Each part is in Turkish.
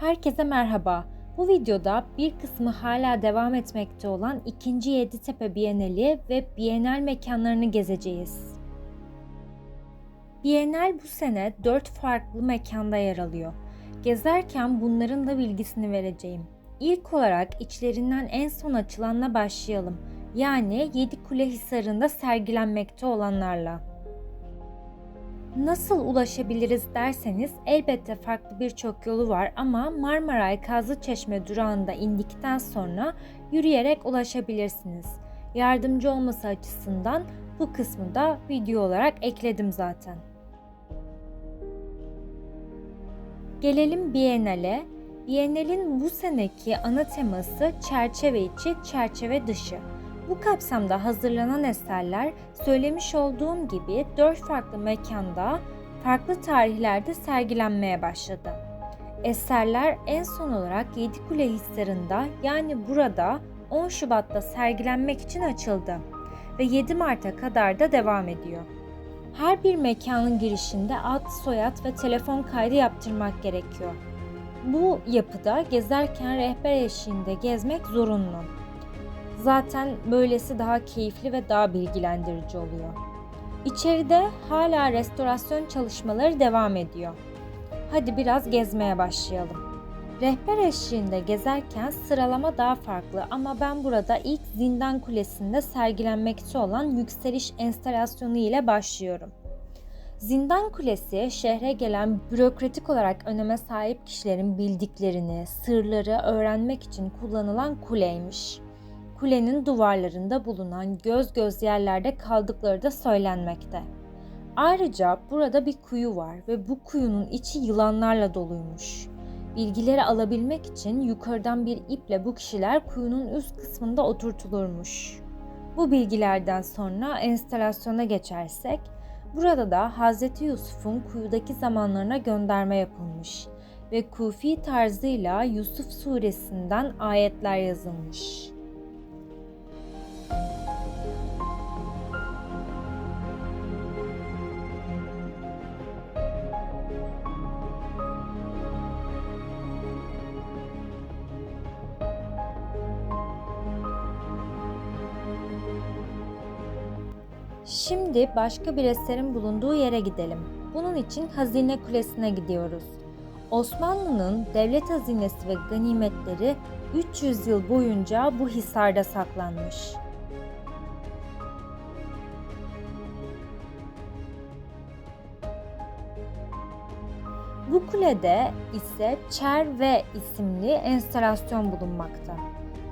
Herkese merhaba. Bu videoda bir kısmı hala devam etmekte olan 2. Yeditepe Bienali ve Bienal mekanlarını gezeceğiz. Bienal bu sene 4 farklı mekanda yer alıyor. Gezerken bunların da bilgisini vereceğim. İlk olarak içlerinden en son açılanla başlayalım. Yani Yedikule Hisarı'nda sergilenmekte olanlarla. Nasıl ulaşabiliriz derseniz elbette farklı birçok yolu var ama Marmaray Kazlıçeşme durağında indikten sonra yürüyerek ulaşabilirsiniz. Yardımcı olması açısından bu kısmı da video olarak ekledim zaten. Gelelim Biennale. Biennale'in bu seneki ana teması çerçeve içi, çerçeve dışı. Bu kapsamda hazırlanan eserler söylemiş olduğum gibi dört farklı mekanda farklı tarihlerde sergilenmeye başladı. Eserler en son olarak Yedikule Hisarı'nda yani burada 10 Şubat'ta sergilenmek için açıldı ve 7 Mart'a kadar da devam ediyor. Her bir mekanın girişinde ad, soyad ve telefon kaydı yaptırmak gerekiyor. Bu yapıda gezerken rehber eşliğinde gezmek zorunlu. Zaten böylesi daha keyifli ve daha bilgilendirici oluyor. İçeride hala restorasyon çalışmaları devam ediyor. Hadi biraz gezmeye başlayalım. Rehber eşliğinde gezerken sıralama daha farklı ama ben burada ilk Zindan Kulesi'nde sergilenmekte olan yükseliş enstalasyonu ile başlıyorum. Zindan Kulesi şehre gelen bürokratik olarak öneme sahip kişilerin bildiklerini, sırları öğrenmek için kullanılan kuleymiş kulenin duvarlarında bulunan göz göz yerlerde kaldıkları da söylenmekte. Ayrıca burada bir kuyu var ve bu kuyunun içi yılanlarla doluymuş. Bilgileri alabilmek için yukarıdan bir iple bu kişiler kuyunun üst kısmında oturtulurmuş. Bu bilgilerden sonra enstalasyona geçersek, burada da Hz. Yusuf'un kuyudaki zamanlarına gönderme yapılmış ve Kufi tarzıyla Yusuf suresinden ayetler yazılmış. Şimdi başka bir eserin bulunduğu yere gidelim. Bunun için Hazine Kulesi'ne gidiyoruz. Osmanlı'nın devlet hazinesi ve ganimetleri 300 yıl boyunca bu hisarda saklanmış. Bu kulede ise Çer ve isimli enstalasyon bulunmakta.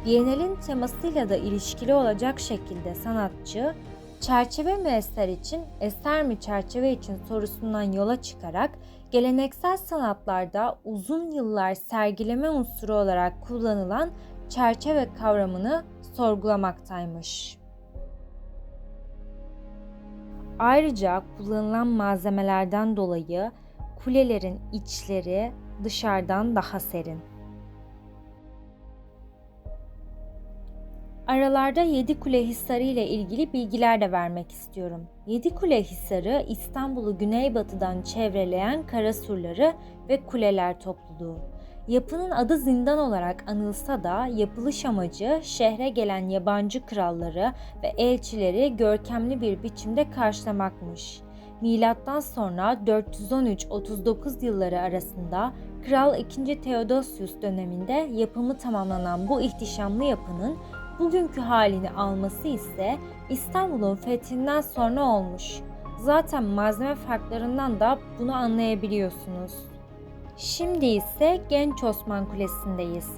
Bienalin temasıyla da ilişkili olacak şekilde sanatçı Çerçeve mi eser için, eser mi çerçeve için sorusundan yola çıkarak geleneksel sanatlarda uzun yıllar sergileme unsuru olarak kullanılan çerçeve kavramını sorgulamaktaymış. Ayrıca kullanılan malzemelerden dolayı kulelerin içleri dışarıdan daha serin. Aralarda Yedikule Hisarı ile ilgili bilgiler de vermek istiyorum. Yedikule Hisarı İstanbul'u güneybatıdan çevreleyen kara surları ve kuleler topluluğu. Yapının adı zindan olarak anılsa da yapılış amacı şehre gelen yabancı kralları ve elçileri görkemli bir biçimde karşılamakmış. Milattan sonra 413-39 yılları arasında Kral 2. Theodosius döneminde yapımı tamamlanan bu ihtişamlı yapının bugünkü halini alması ise İstanbul'un fethinden sonra olmuş. Zaten malzeme farklarından da bunu anlayabiliyorsunuz. Şimdi ise Genç Osman Kulesi'ndeyiz.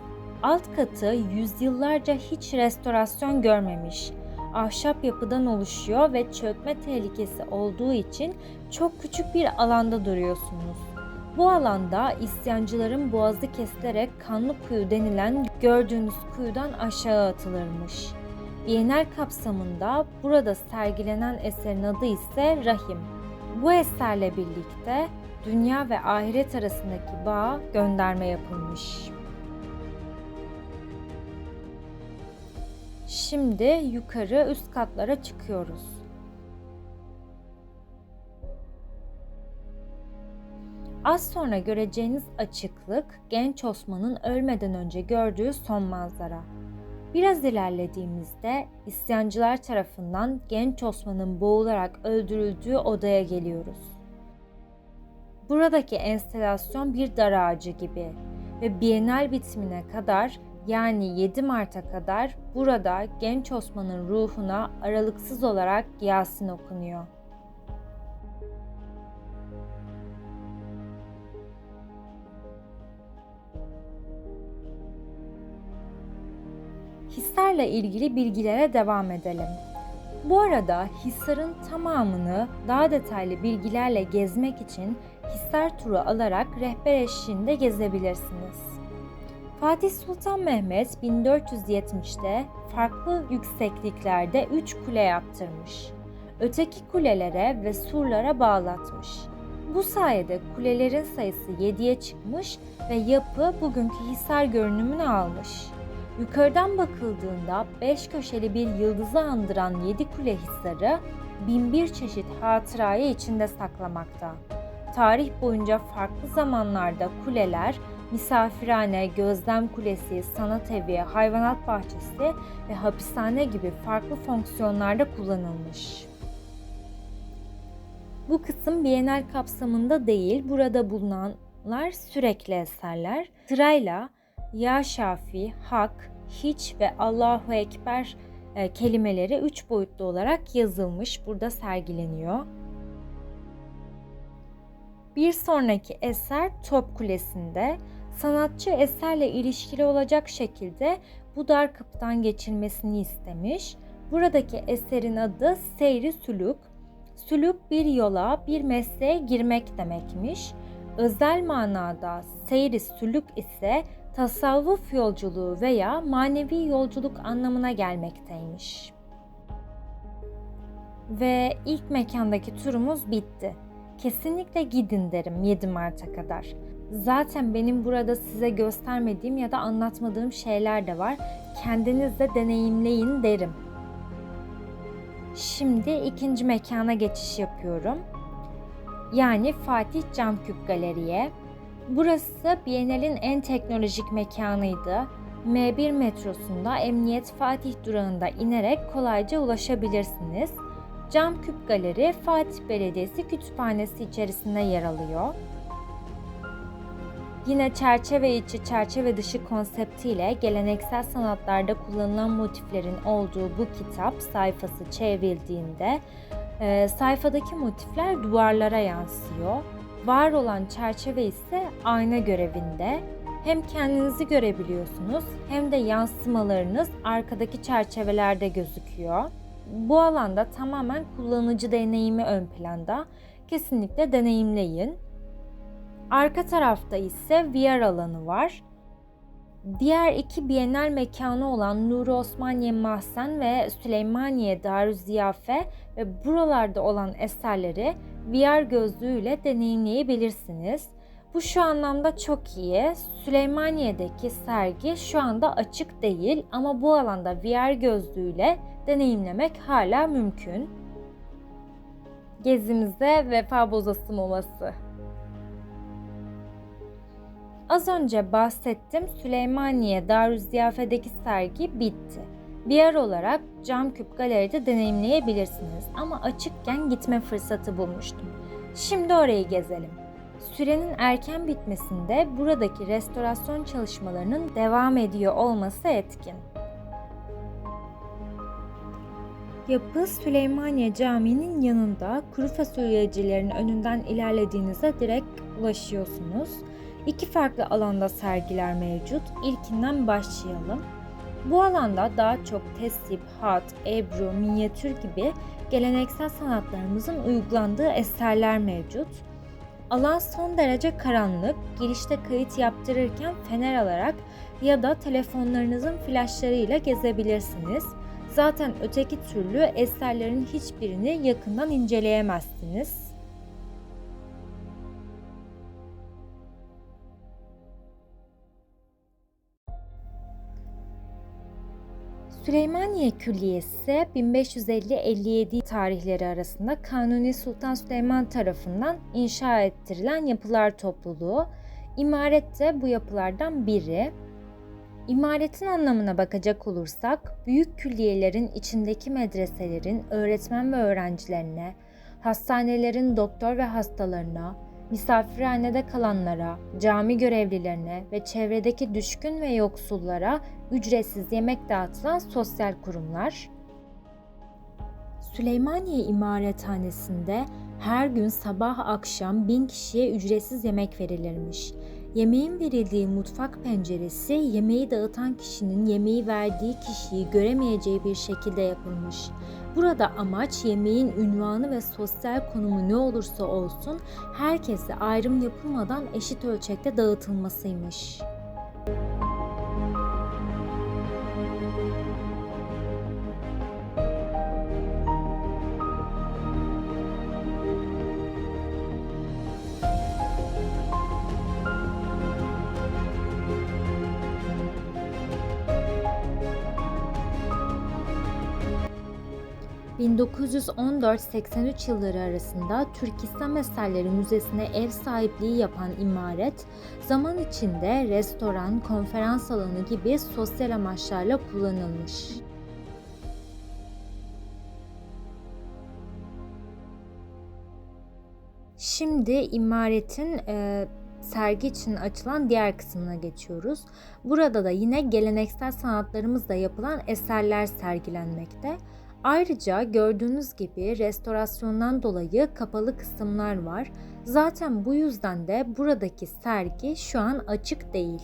Alt katı yüzyıllarca hiç restorasyon görmemiş. Ahşap yapıdan oluşuyor ve çökme tehlikesi olduğu için çok küçük bir alanda duruyorsunuz. Bu alanda isyancıların boğazı kesilerek kanlı kuyu denilen gördüğünüz kuyudan aşağı atılırmış. Bienal kapsamında burada sergilenen eserin adı ise Rahim. Bu eserle birlikte dünya ve ahiret arasındaki bağ gönderme yapılmış. Şimdi yukarı üst katlara çıkıyoruz. Az sonra göreceğiniz açıklık genç Osman'ın ölmeden önce gördüğü son manzara. Biraz ilerlediğimizde isyancılar tarafından genç Osman'ın boğularak öldürüldüğü odaya geliyoruz. Buradaki enstelasyon bir dar ağacı gibi ve Bienal bitimine kadar yani 7 Mart'a kadar burada genç Osman'ın ruhuna aralıksız olarak Yasin okunuyor. Hisar'la ilgili bilgilere devam edelim. Bu arada Hisar'ın tamamını daha detaylı bilgilerle gezmek için Hisar turu alarak rehber eşliğinde gezebilirsiniz. Fatih Sultan Mehmet 1470'te farklı yüksekliklerde 3 kule yaptırmış. Öteki kulelere ve surlara bağlatmış. Bu sayede kulelerin sayısı 7'ye çıkmış ve yapı bugünkü Hisar görünümünü almış. Yukarıdan bakıldığında beş köşeli bir yıldızı andıran yedi kule hisarı bin bir çeşit hatırayı içinde saklamakta. Tarih boyunca farklı zamanlarda kuleler misafirhane, gözlem kulesi, sanat evi, hayvanat bahçesi ve hapishane gibi farklı fonksiyonlarda kullanılmış. Bu kısım Bienal kapsamında değil, burada bulunanlar sürekli eserler. Sırayla Ya Şafi, Hak, Hiç ve Allahu Ekber e, kelimeleri üç boyutlu olarak yazılmış, burada sergileniyor. Bir sonraki eser Top Kulesi'nde sanatçı eserle ilişkili olacak şekilde bu dar kapıdan geçilmesini istemiş. Buradaki eserin adı Seyri Sülük. Sülük bir yola, bir mesleğe girmek demekmiş. Özel manada seyri sülük ise tasavvuf yolculuğu veya manevi yolculuk anlamına gelmekteymiş. Ve ilk mekandaki turumuz bitti. Kesinlikle gidin derim 7 Mart'a kadar. Zaten benim burada size göstermediğim ya da anlatmadığım şeyler de var. Kendiniz de deneyimleyin derim. Şimdi ikinci mekana geçiş yapıyorum. Yani Fatih Camküp Galeri'ye. Burası Bienal'in en teknolojik mekanıydı. M1 metrosunda Emniyet Fatih durağında inerek kolayca ulaşabilirsiniz. Camküp Galeri Fatih Belediyesi Kütüphanesi içerisinde yer alıyor. Yine çerçeve içi, çerçeve dışı konseptiyle geleneksel sanatlarda kullanılan motiflerin olduğu bu kitap sayfası çevrildiğinde sayfadaki motifler duvarlara yansıyor. Var olan çerçeve ise ayna görevinde. Hem kendinizi görebiliyorsunuz hem de yansımalarınız arkadaki çerçevelerde gözüküyor. Bu alanda tamamen kullanıcı deneyimi ön planda. Kesinlikle deneyimleyin. Arka tarafta ise VR alanı var. Diğer iki bienal mekanı olan Nuri Osmaniye Mahsen ve Süleymaniye Darüziyafe ve buralarda olan eserleri VR gözlüğüyle deneyimleyebilirsiniz. Bu şu anlamda çok iyi. Süleymaniye'deki sergi şu anda açık değil ama bu alanda VR gözlüğüyle deneyimlemek hala mümkün. Gezimizde Vefa Bozası Molası Az önce bahsettim Süleymaniye Darüzziyafe'deki sergi bitti. Bir yer olarak Cam Küp Galeri'de deneyimleyebilirsiniz ama açıkken gitme fırsatı bulmuştum. Şimdi orayı gezelim. Sürenin erken bitmesinde buradaki restorasyon çalışmalarının devam ediyor olması etkin. Yapı Süleymaniye Camii'nin yanında kuru fasulyecilerin önünden ilerlediğinizde direkt ulaşıyorsunuz. İki farklı alanda sergiler mevcut. İlkinden başlayalım. Bu alanda daha çok tesip, hat, ebru, minyatür gibi geleneksel sanatlarımızın uygulandığı eserler mevcut. Alan son derece karanlık. Girişte kayıt yaptırırken fener alarak ya da telefonlarınızın flaşlarıyla gezebilirsiniz. Zaten öteki türlü eserlerin hiçbirini yakından inceleyemezsiniz. Süleymaniye Külliyesi 1550-57 tarihleri arasında Kanuni Sultan Süleyman tarafından inşa ettirilen yapılar topluluğu. İmaret de bu yapılardan biri. İmaretin anlamına bakacak olursak, büyük külliyelerin içindeki medreselerin öğretmen ve öğrencilerine, hastanelerin doktor ve hastalarına, misafirhanede kalanlara, cami görevlilerine ve çevredeki düşkün ve yoksullara ücretsiz yemek dağıtılan sosyal kurumlar. Süleymaniye İmarethanesi'nde her gün sabah akşam bin kişiye ücretsiz yemek verilirmiş. Yemeğin verildiği mutfak penceresi yemeği dağıtan kişinin yemeği verdiği kişiyi göremeyeceği bir şekilde yapılmış. Burada amaç yemeğin ünvanı ve sosyal konumu ne olursa olsun herkese ayrım yapılmadan eşit ölçekte dağıtılmasıymış. 1914-83 yılları arasında Türk İslam Eserleri Müzesi'ne ev sahipliği yapan imaret, zaman içinde restoran, konferans alanı gibi sosyal amaçlarla kullanılmış. Şimdi imaretin e, sergi için açılan diğer kısmına geçiyoruz. Burada da yine geleneksel sanatlarımızla yapılan eserler sergilenmekte. Ayrıca gördüğünüz gibi restorasyondan dolayı kapalı kısımlar var. Zaten bu yüzden de buradaki sergi şu an açık değil.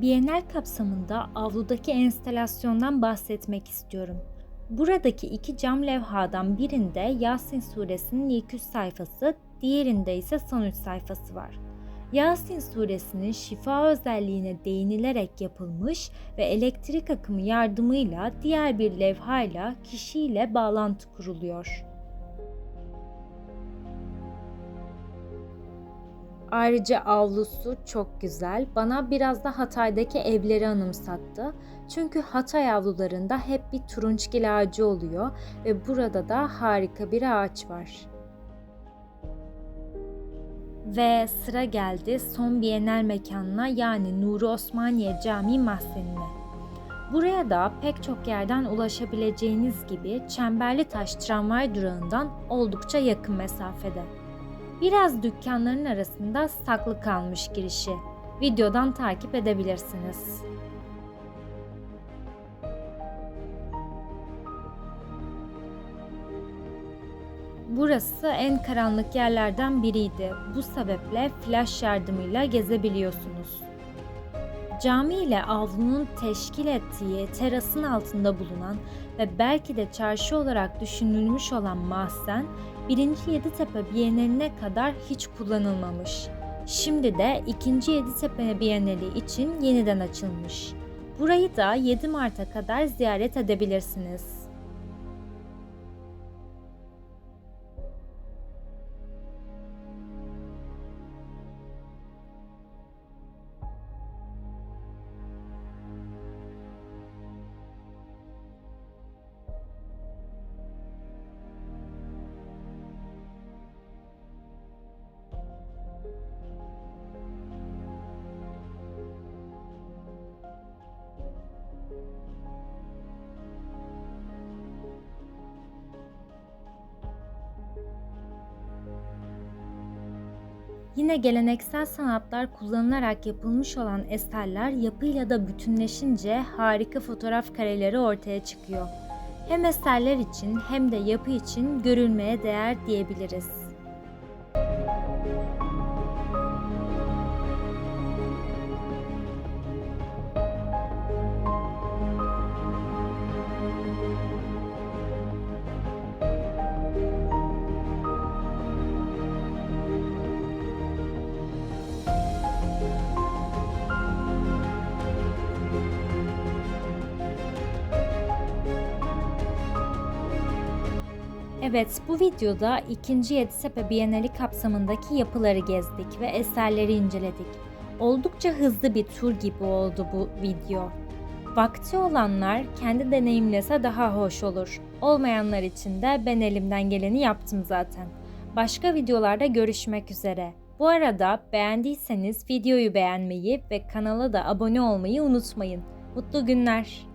Bienal kapsamında avludaki enstalasyondan bahsetmek istiyorum. Buradaki iki cam levhadan birinde Yasin suresinin ilk üç sayfası, diğerinde ise son üç sayfası var. Yasin suresinin şifa özelliğine değinilerek yapılmış ve elektrik akımı yardımıyla diğer bir levhayla kişiyle bağlantı kuruluyor. Ayrıca avlusu çok güzel. Bana biraz da Hatay'daki evleri anımsattı. Çünkü Hatay avlularında hep bir turunçgil ağacı oluyor ve burada da harika bir ağaç var. Ve sıra geldi son Bienal mekanına yani Nuri Osmaniye Camii mahzenine. Buraya da pek çok yerden ulaşabileceğiniz gibi Çemberli Taş tramvay durağından oldukça yakın mesafede. Biraz dükkanların arasında saklı kalmış girişi. Videodan takip edebilirsiniz. Burası en karanlık yerlerden biriydi. Bu sebeple flash yardımıyla gezebiliyorsunuz. Cami ile avlunun teşkil ettiği terasın altında bulunan ve belki de çarşı olarak düşünülmüş olan mahzen 1. Yeditepe Bienali'ne kadar hiç kullanılmamış. Şimdi de 2. Yeditepe Bienali için yeniden açılmış. Burayı da 7 Mart'a kadar ziyaret edebilirsiniz. Yine geleneksel sanatlar kullanılarak yapılmış olan eserler yapıyla da bütünleşince harika fotoğraf kareleri ortaya çıkıyor. Hem eserler için hem de yapı için görülmeye değer diyebiliriz. Evet, bu videoda 2. Yeditepe Bienali kapsamındaki yapıları gezdik ve eserleri inceledik. Oldukça hızlı bir tur gibi oldu bu video. Vakti olanlar kendi deneyimlese daha hoş olur. Olmayanlar için de ben elimden geleni yaptım zaten. Başka videolarda görüşmek üzere. Bu arada beğendiyseniz videoyu beğenmeyi ve kanala da abone olmayı unutmayın. Mutlu günler.